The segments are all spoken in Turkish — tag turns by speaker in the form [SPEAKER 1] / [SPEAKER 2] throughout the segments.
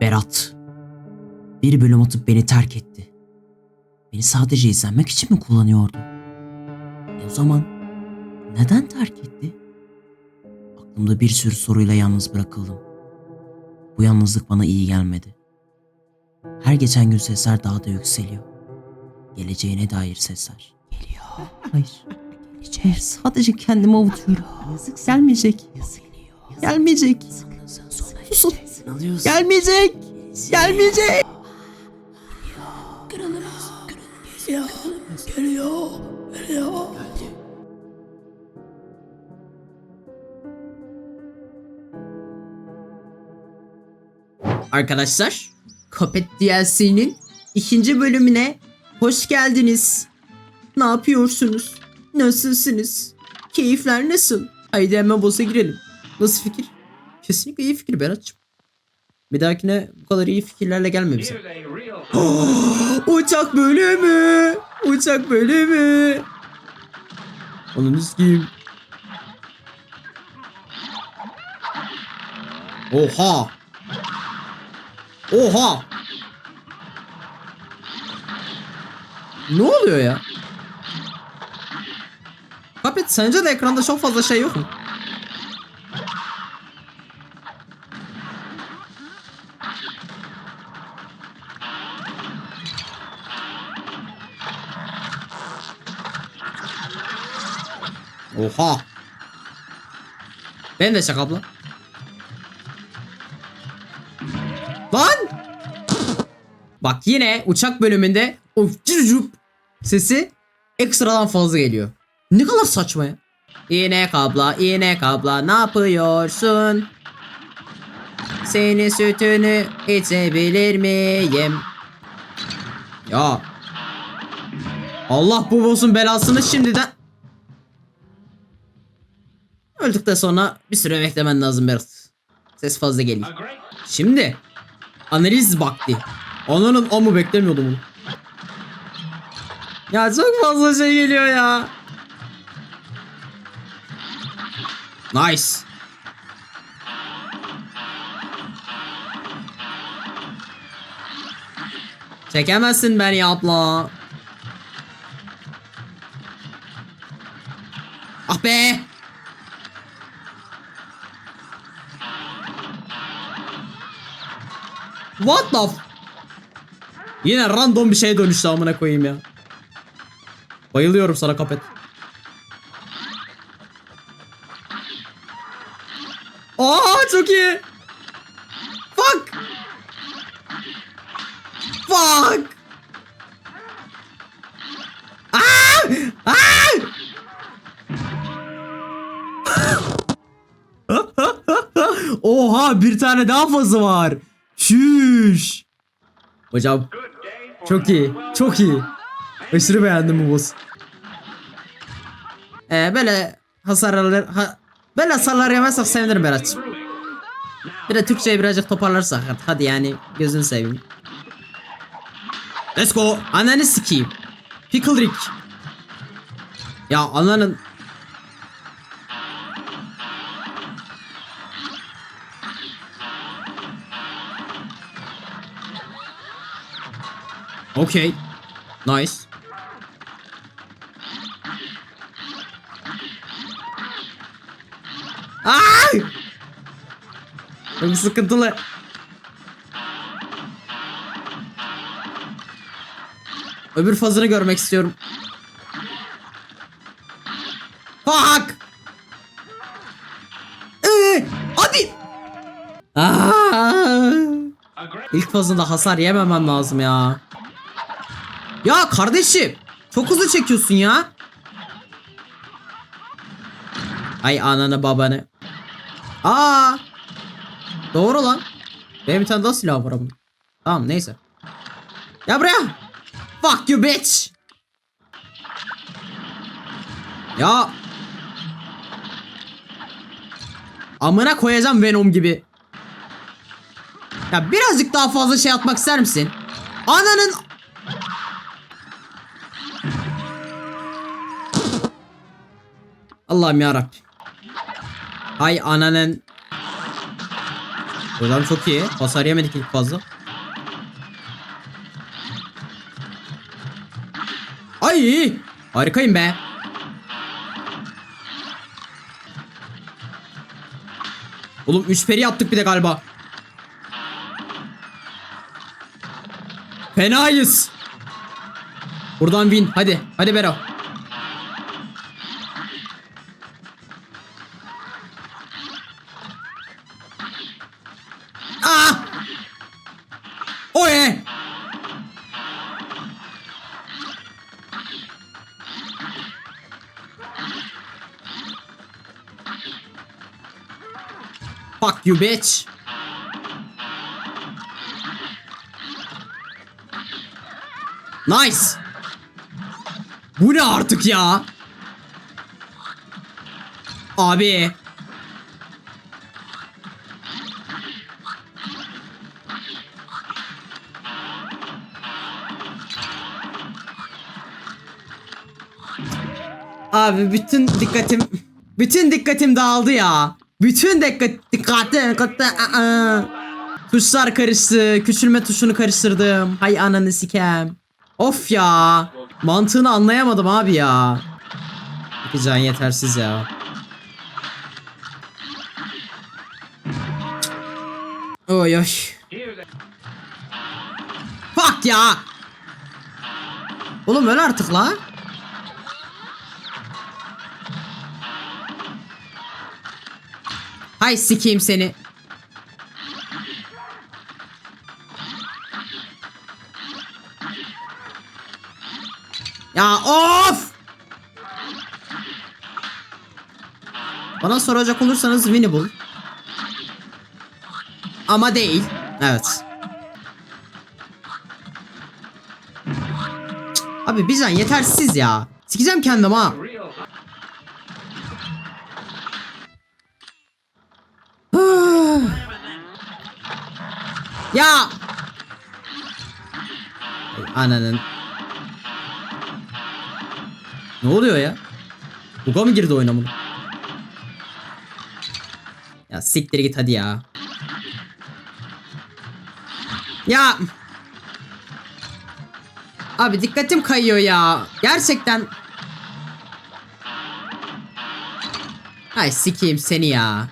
[SPEAKER 1] Berat. Bir bölüm atıp beni terk etti. Beni sadece izlenmek için mi kullanıyordu? E o zaman neden terk etti? Aklımda bir sürü soruyla yalnız bırakıldım. Bu yalnızlık bana iyi gelmedi. Her geçen gün sesler daha da yükseliyor. Geleceğine dair sesler. Geliyor. Hayır. Hayır sadece kendimi avutuyorum. Gelmeyecek. Gelmeyecek. Susun. Gelmeyecek. Gelmeyecek. Arkadaşlar, Kapet DLC'nin ikinci bölümüne hoş geldiniz. Ne yapıyorsunuz? Nasılsınız? Keyifler nasıl? Haydi hemen boss'a girelim. Nasıl fikir? Kesinlikle iyi fikir Berat'cığım. Bir dahakine bu kadar iyi fikirlerle gelme bize. Uçak bölümü! Uçak bölümü! Onu sikeyim. Oha! Oha! Ne oluyor ya? Kapet sence de ekranda çok fazla şey yok mu? Oha. Ben de şaka abla. Lan! Bak yine uçak bölümünde o cücük sesi ekstradan fazla geliyor. Ne kadar saçma ya. İnek abla, inek abla ne yapıyorsun? Senin sütünü içebilir miyim? Ya. Allah bu boss'un belasını şimdiden... Öldükten sonra bir süre beklemen lazım Berat. Ses fazla geliyor. Şimdi analiz vakti. Ananın o beklemiyordum bunu. Ya çok fazla şey geliyor ya. Nice. Çekemezsin beni abla. Ah be. What the f- Yine random bir şey dönüştü amına koyayım ya. Bayılıyorum sana kapet. Aa çok iyi. Fuck. Fuck. Aa! Aa! Oha bir tane daha fazla var. Şüş. Hocam çok iyi. Çok iyi. Aşırı beğendim bu boss. Ee, böyle hasarlar ha, böyle hasarlar yemezsek sevinirim Berat'cığım. Bir de Türkçeyi birazcık toparlarsak hadi yani gözünü seveyim. Let's go. Ananı sikeyim. Pickle Rick. Ya ananın Okay. Nice. Ay! Çok sıkıntılı. Öbür fazını görmek istiyorum. Fuck! Ee, hadi! Aa! İlk fazında hasar yememem lazım ya. Ya kardeşim çok hızlı çekiyorsun ya. Ay ananı babanı. Aa. Doğru lan. Benim bir tane daha silah var ama. Tamam neyse. Ya buraya. Fuck you bitch. Ya. Amına koyacağım Venom gibi. Ya birazcık daha fazla şey atmak ister misin? Ananın Allah'ım ya Ay ananın Buradan çok iyi. Hasar yemedik ilk fazla. Ay! Harikayım be. Oğlum 3 peri yaptık bir de galiba. Fenayız. Buradan win. Hadi. Hadi Bero. Fuck you bitch. Nice. Bu ne artık ya? Abi. Abi bütün dikkatim bütün dikkatim dağıldı ya. Bütün dikkat dikkatim aa. Tuşlar karıştı. Küçülme tuşunu karıştırdım. Hay ananı sikem. Of ya. Mantığını anlayamadım abi ya. İki can yetersiz ya. Oy oy. Fuck ya. Oğlum öl artık la. Hay sikeyim seni. Ya of! Bana soracak olursanız winnable. Ama değil. Evet. Abi bir can yetersiz ya. Sikeceğim kendim ha. Ananın. Ne oluyor ya? Buga mı girdi oyuna bunu? Ya siktir git hadi ya. Ya. Abi dikkatim kayıyor ya. Gerçekten. Ay sikeyim seni ya.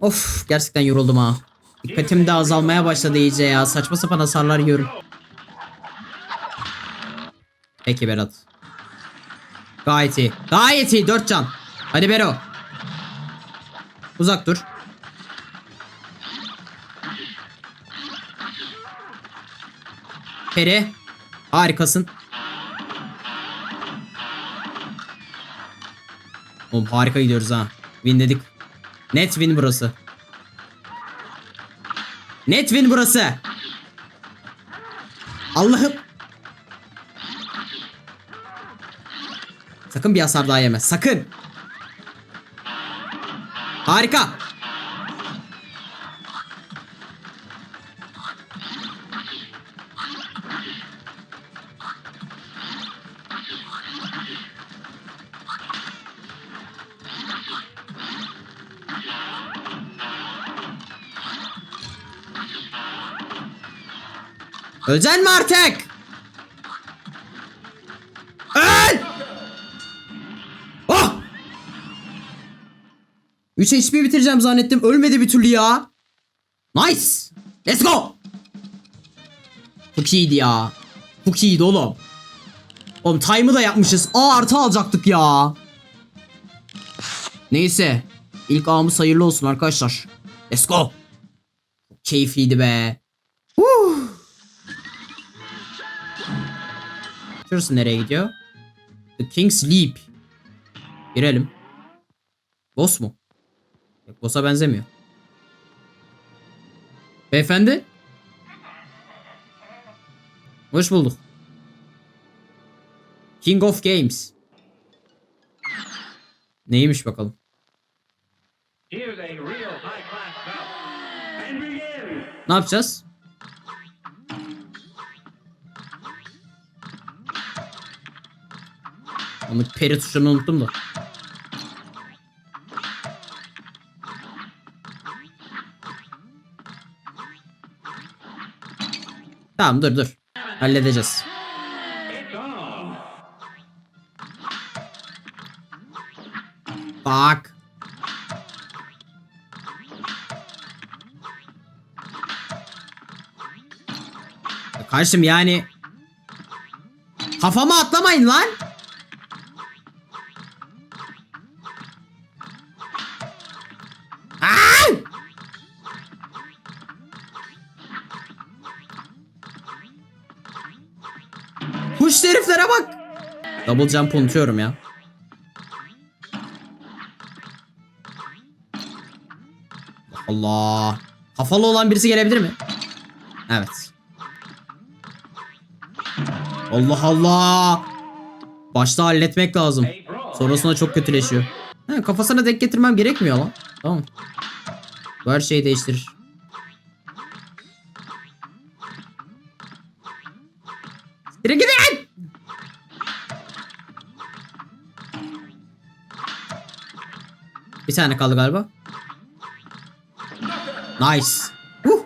[SPEAKER 1] Of gerçekten yoruldum ha. Dikkatim de azalmaya başladı iyice ya. Saçma sapan hasarlar yiyorum. Peki Berat. Gayet iyi. Gayet iyi. Dört can. Hadi Bero. Uzak dur. Peri. Harikasın. Oğlum harika gidiyoruz ha. Win dedik. Net win burası. Net burası. Allah'ım. Sakın bir hasar daha yeme. Sakın. Harika. Öleceksin mi artık? Öl! Oh! 3 HP bitireceğim zannettim. Ölmedi bir türlü ya. Nice. Let's go. Çok iyiydi ya. Çok iyiydi oğlum. Oğlum time'ı da yapmışız. A artı alacaktık ya. Neyse. İlk A'mız hayırlı olsun arkadaşlar. Let's go. Çok keyifliydi be. Huh. Şurası nereye gidiyor? The King's Leap. Girelim. Boss mu? Yok boss'a benzemiyor. Beyefendi? Hoş bulduk. King of Games. Neymiş bakalım.
[SPEAKER 2] Here's a
[SPEAKER 1] Ama peri tuşunu unuttum da. Tamam dur dur. Halledeceğiz. Bak. Karşım yani Kafama atlamayın lan. Heriflere bak. Double jump unutuyorum ya. Allah. Kafalı olan birisi gelebilir mi? Evet. Allah Allah. Başta halletmek lazım. Sonrasında çok kötüleşiyor. He, kafasına denk getirmem gerekmiyor lan. Tamam. Bu her şeyi değiştirir. Siktirin gidin! Bir tane kaldı galiba. Nice. Huh.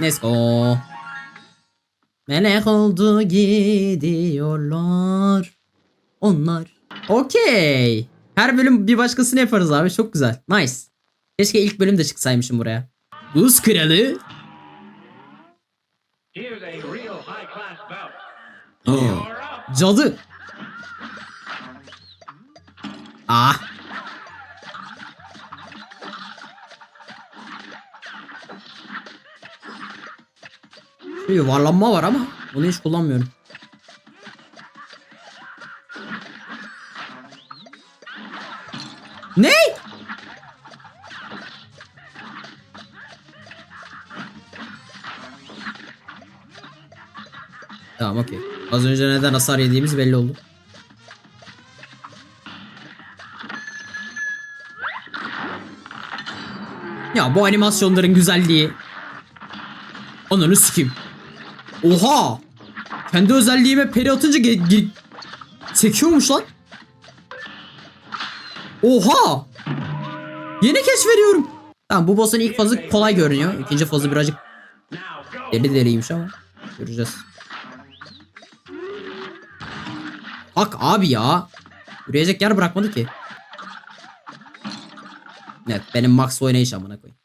[SPEAKER 1] Let's go. Melek oldu gidiyorlar. Onlar. Okey. Her bölüm bir başkasını yaparız abi. Çok güzel. Nice. Keşke ilk bölüm de çıksaymışım buraya. Buz kralı. Oh. Cadı. Ah. Bir var ama bunu hiç kullanmıyorum. Ne? Tamam okey. Az önce neden hasar yediğimiz belli oldu. Ya bu animasyonların güzelliği. Ananı sikeyim. Oha! Kendi özelliğime peri atınca ge- ge- sekiyormuş lan. Oha! Yeni keşfediyorum. Tamam bu boss'un ilk fazı kolay görünüyor. İkinci fazı birazcık deli deliymiş ama. Göreceğiz. Bak abi ya. Yürüyecek yer bırakmadı ki. Evet benim max oynayış amına koyayım.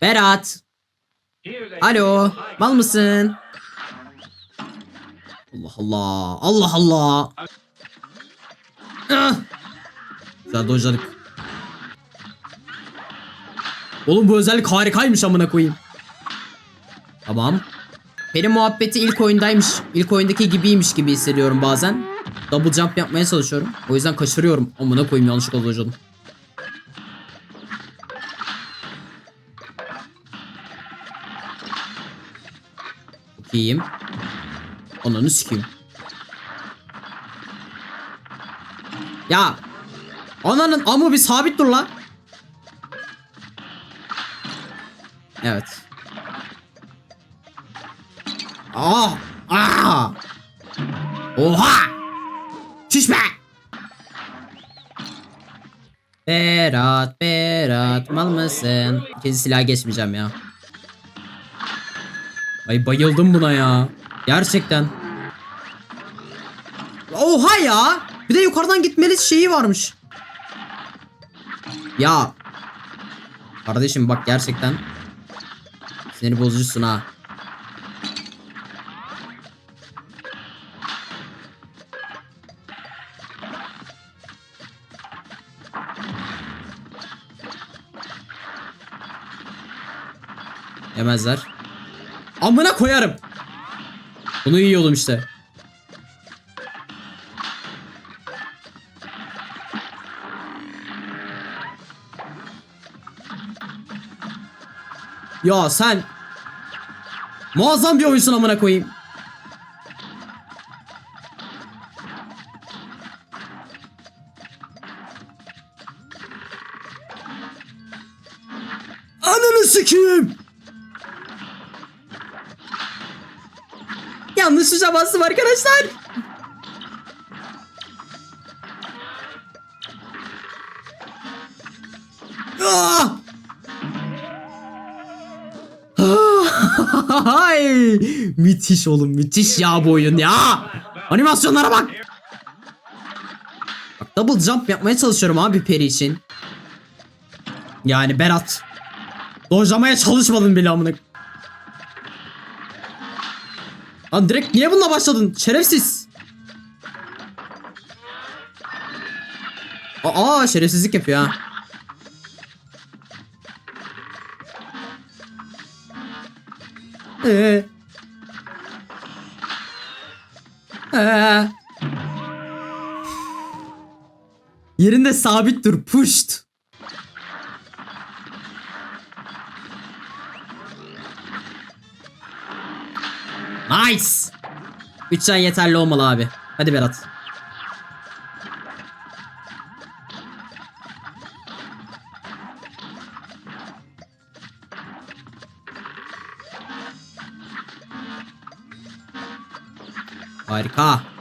[SPEAKER 1] Berat. Alo. Mal mısın? Allah Allah. Allah Allah. Ah. Güzel dojladık. Oğlum bu özellik harikaymış amına koyayım. Tamam. Peri muhabbeti ilk oyundaymış. İlk oyundaki gibiymiş gibi hissediyorum bazen. Double jump yapmaya çalışıyorum. O yüzden kaçırıyorum. Amına koyayım yanlışlıkla dojladım. Çok iyiyim. Ananı sikeyim. Ya. Ananın amı bir sabit dur lan. Evet. Aa! Aa! Oha! Berat, Berat, mal mısın? İkinci silah geçmeyeceğim ya. Ay bayıldım buna ya. Gerçekten. Oha ya. Bir de yukarıdan gitmeli şeyi varmış. Ya. Kardeşim bak gerçekten. Sinir bozucusun ha. Yemezler. Amına koyarım. Bunu yiyordum işte. Ya sen muazzam bir oyunsun amına koyayım. Ananı sikeyim. Yanlış tuşa bastım arkadaşlar. Ah! Hay! müthiş oğlum müthiş ya bu oyun ya. Animasyonlara bak. Bak double jump yapmaya çalışıyorum abi peri için. Yani Berat. Dojlamaya çalışmadın bile amına. Lan direkt niye bununla başladın? Şerefsiz. Aa şerefsizlik yapıyor ha. Ee. Ee. Yerinde sabit dur. Pushed. Nice. 3 can yeterli olmalı abi. Hadi Berat. Harika.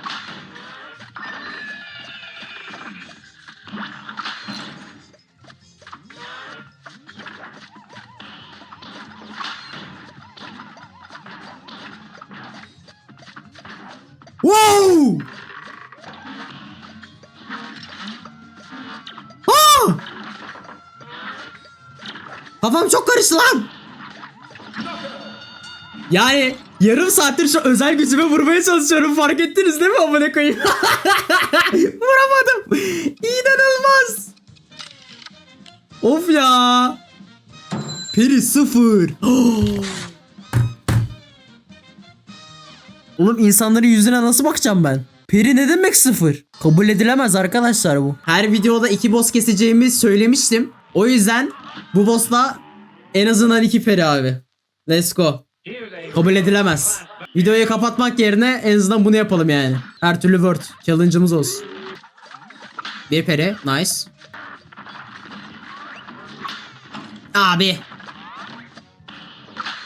[SPEAKER 1] Kafam çok karıştı lan. Yani yarım saattir şu özel gücüme vurmaya çalışıyorum fark ettiniz değil mi amına koyayım? Vuramadım. İnanılmaz. Of ya. Peri sıfır. Oğlum insanların yüzüne nasıl bakacağım ben? Peri ne demek sıfır? Kabul edilemez arkadaşlar bu. Her videoda iki boss keseceğimi söylemiştim. O yüzden bu bossla en azından iki peri abi. Let's go. Kabul edilemez. Videoyu kapatmak yerine en azından bunu yapalım yani. Her türlü word. Challenge'ımız olsun. Bir peri. Nice. Abi.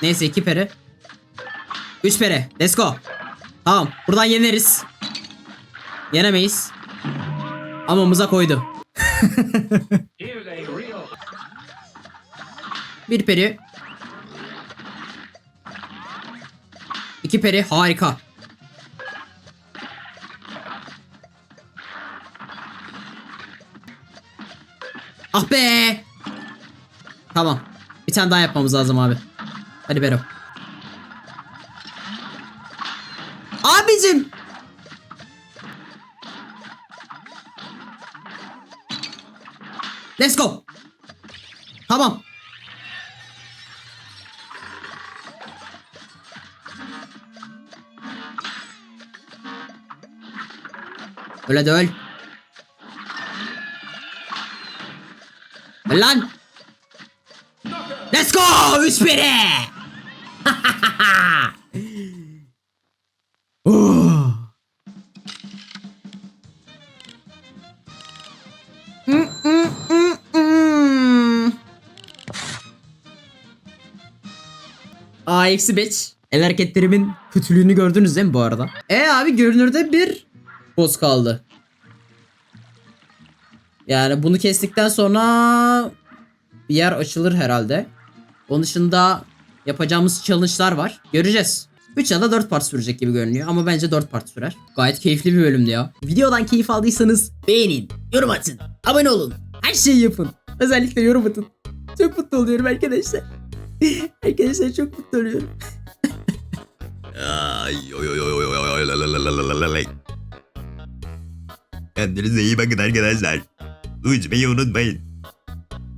[SPEAKER 1] Neyse iki peri. Üç peri. Let's go. Tamam. Buradan yeneriz. Yenemeyiz. Amamıza koydu. Bir peri. İki peri harika. Ah be. Tamam. Bir tane daha yapmamız lazım abi. Hadi Bero. Abicim. Let's go. Tamam. Öyle de öl. Lan. Let's go! Üç biri! Oh. Mm, mm, mm, mm. Aa eksi 5. El hareketlerimin kötülüğünü gördünüz değil mi bu arada? E abi görünürde bir boss kaldı. Yani bunu kestikten sonra bir yer açılır herhalde. Onun dışında yapacağımız challenge'lar var. Göreceğiz. 3 ya da 4 part sürecek gibi görünüyor ama bence 4 part sürer. Gayet keyifli bir bölümdü ya. Videodan keyif aldıysanız beğenin, yorum atın, abone olun. Her şeyi yapın. Özellikle yorum atın. Çok mutlu oluyorum arkadaşlar. arkadaşlar çok mutlu oluyorum.
[SPEAKER 3] Kendinize iyi bakın arkadaşlar. Uçmayı unutmayın.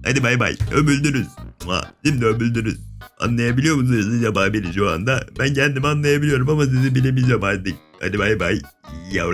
[SPEAKER 3] Hadi bay bay. Ömüldünüz. Mua, Şimdi ömüldünüz. Anlayabiliyor musunuz acaba beni şu anda? Ben kendimi anlayabiliyorum ama sizi bilemeyeceğim artık. Hadi bay bay. Ya